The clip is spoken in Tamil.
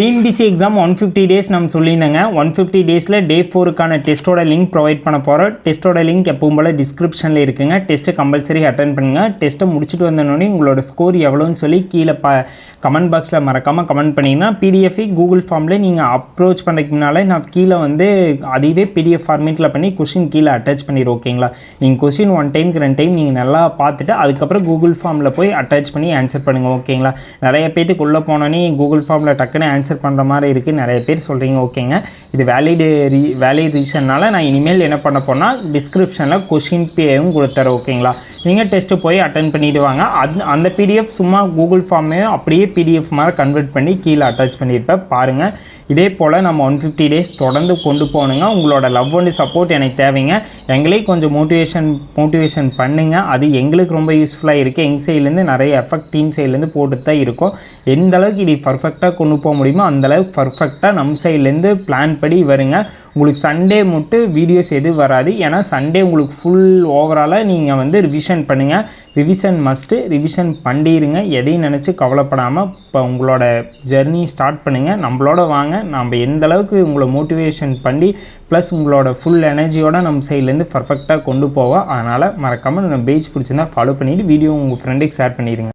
TNPSC exam one fifty days நம்ம சொல்லியிருந்தேங்க. ஒன் ஃபிஃப்டி டேஸில் டே ஃபோருக்கான டெஸ்ட்டோட லிங்க் ப்ரொவைட் பண்ண போகிறோம் டெஸ்ட்டோட லிங்க் எப்பவும் போல் டிஸ்கிரிப்ஷனில் இருக்குங்க. டெஸ்ட்டை கம்பல்சரி அட்டன் பண்ணுங்கள் டெஸ்ட்டை முடிச்சுட்டு வந்தோடனே உங்களோட ஸ்கோர் எவ்வளோன்னு சொல்லி கீழே ப கமெண்ட் பாக்ஸில் மறக்காமல் கமெண்ட் பண்ணிங்கன்னா பிடிஎஃபை கூகுள் ஃபார்மில் நீங்கள் அப்ரோச் பண்ணுறதுக்குனாலே நான் கீழே வந்து அதுவே பிடிஎஃப் ஃபார்மேட்டில் பண்ணி கொஷின் கீழே அட்டாச் பண்ணிடு ஓகேங்களா நீங்கள் கொஷின் ஒன் டைமுக்கு ரெண்டு டைம் நீங்கள் நல்லா பார்த்துட்டு அதுக்கப்புறம் கூகுள் ஃபார்மில் போய் அட்டாச் பண்ணி ஆன்சர் பண்ணுங்கள் ஓகேங்களா நிறைய பேத்துக்குள்ளே போனோன்னே கூகுள் ஃபார்மில் டக்குன்னு ஆன்சர் பண்ணுற மாதிரி இருக்குது நிறைய பேர் சொல்கிறீங்க ஓகேங்க. இது வேலிடு ரீ வேலிட் ரீசன்னால் நான் இனிமேல் என்ன பண்ண போனால் டிஸ்கிரிப்ஷனில் கொஷின் பேவும் கொடுத்துறேன் ஓகேங்களா? நீங்கள் டெஸ்ட்டு போய் அட்டன் பண்ணிவிடுவாங்க வாங்க. அது அந்த பிடிஎஃப் சும்மா கூகுள் ஃபார்மே அப்படியே பிடிஎஃப் மாதிரி கன்வெர்ட் பண்ணி கீழே அட்டாச் பண்ணியிருப்பேன் பாருங்கள் இதே போல் நம்ம ஒன் ஃபிஃப்டி டேஸ் தொடர்ந்து கொண்டு போகணுங்க. உங்களோட லவ் அண்ட் சப்போர்ட் எனக்கு தேவைங்க. எங்களையும் கொஞ்சம் மோட்டிவேஷன் மோட்டிவேஷன் பண்ணுங்கள் அது எங்களுக்கு ரொம்ப யூஸ்ஃபுல்லாக இருக்குது எங்கள் சைட்லேருந்து நிறைய எஃபெக்ட் டீம் சைட்லேருந்து போட்டு தான் இருக்கும். எந்த அளவுக்கு இது பர்ஃபெக்டாக கொண்டு போக முடியுமோ அந்த அளவுக்கு பர்ஃபெக்டாக நம்ம சைட்லேருந்து பிளான் படி வருங்க. உங்களுக்கு சண்டே மட்டும் வீடியோஸ் எதுவும் வராது. ஏன்னா சண்டே உங்களுக்கு ஃபுல் ஓவராலாக நீங்கள் வந்து ரிவிஷன் பண்ணுங்கள் ரிவிஷன் மஸ்ட்டு ரிவிஷன் பண்ணிடுங்க எதையும் நினச்சி கவலைப்படாமல் இப்போ உங்களோட ஜெர்னி ஸ்டார்ட் பண்ணுங்கள் நம்மளோட வாங்க. நம்ம எந்த அளவுக்கு உங்களை மோட்டிவேஷன் பண்ணி ப்ளஸ் உங்களோட ஃபுல் எனர்ஜியோட நம்ம சைட்லேருந்து பர்ஃபெக்டாக கொண்டு போவோம் அதனால் மறக்காமல் நம்ம பேஜ் பிடிச்சிருந்தா ஃபாலோ பண்ணிவிட்டு வீடியோ உங்கள் ஃப்ரெண்டுக்கு ஷேர் பண்ணிடுங்க